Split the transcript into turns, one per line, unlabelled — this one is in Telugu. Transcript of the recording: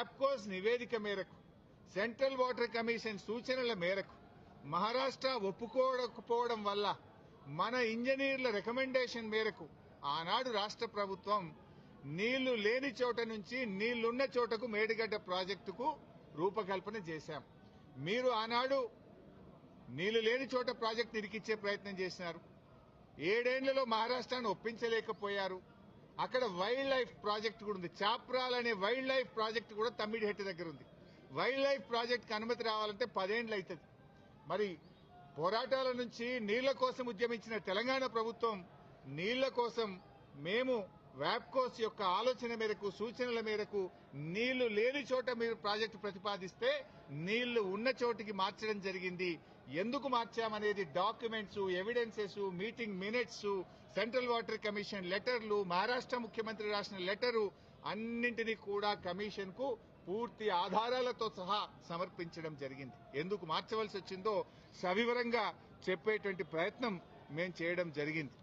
అప్కోస్ నివేదిక మేరకు సెంట్రల్ వాటర్ కమిషన్ సూచనల మేరకు మహారాష్ట్ర ఒప్పుకోకపోవడం వల్ల మన ఇంజనీర్ల రికమెండేషన్ మేరకు ఆనాడు రాష్ట్ర ప్రభుత్వం నీళ్ళు లేని చోట నుంచి నీళ్ళున్న చోటకు మేడిగడ్డ ప్రాజెక్టుకు రూపకల్పన చేశాం. మీరు ఆనాడు నీళ్ళు లేని చోట ప్రాజెక్టు ఇరికిచ్చే ప్రయత్నం చేసినారు. ఏడేళ్ళలో మహారాష్ట్రాన్ని ఒప్పించలేకపోయారు. అక్కడ వైల్డ్ లైఫ్ ప్రాజెక్ట్ కూడా ఉంది. చాప్రాల్ అనే వైల్డ్ లైఫ్ ప్రాజెక్ట్ కూడా తమ్మిడిహెట్టి దగ్గర ఉంది. వైల్డ్ లైఫ్ ప్రాజెక్ట్కి అనుమతి రావాలంటే పదేండ్లు అవుతుంది మరి పోరాటాల నుంచి నీళ్ళ కోసం ఉద్యమించిన తెలంగాణ ప్రభుత్వం నీళ్ళ కోసం మేము వ్యాప్కోస్ యొక్క ఆలోచన మేరకు సూచనల మేరకు నీళ్ళు లేని చోట మీరు ప్రాజెక్టు ప్రతిపాదిస్తే నీళ్ళు ఉన్న చోటికి మార్చడం జరిగింది. ఎందుకు మార్చామనేది documents evidences meeting minutes central water commission లెటర్లు మహారాష్ట్ర ముఖ్యమంత్రి రాసిన లెటరు అన్నింటినీ కూడా కమిషన్కు పూర్తి ఆధారాలతో సహా సమర్పించడం జరిగింది. ఎందుకు మార్చవలసి వచ్చిందో సవివరంగా చెప్పేటువంటి ప్రయత్నం మేము చేయడం జరిగింది.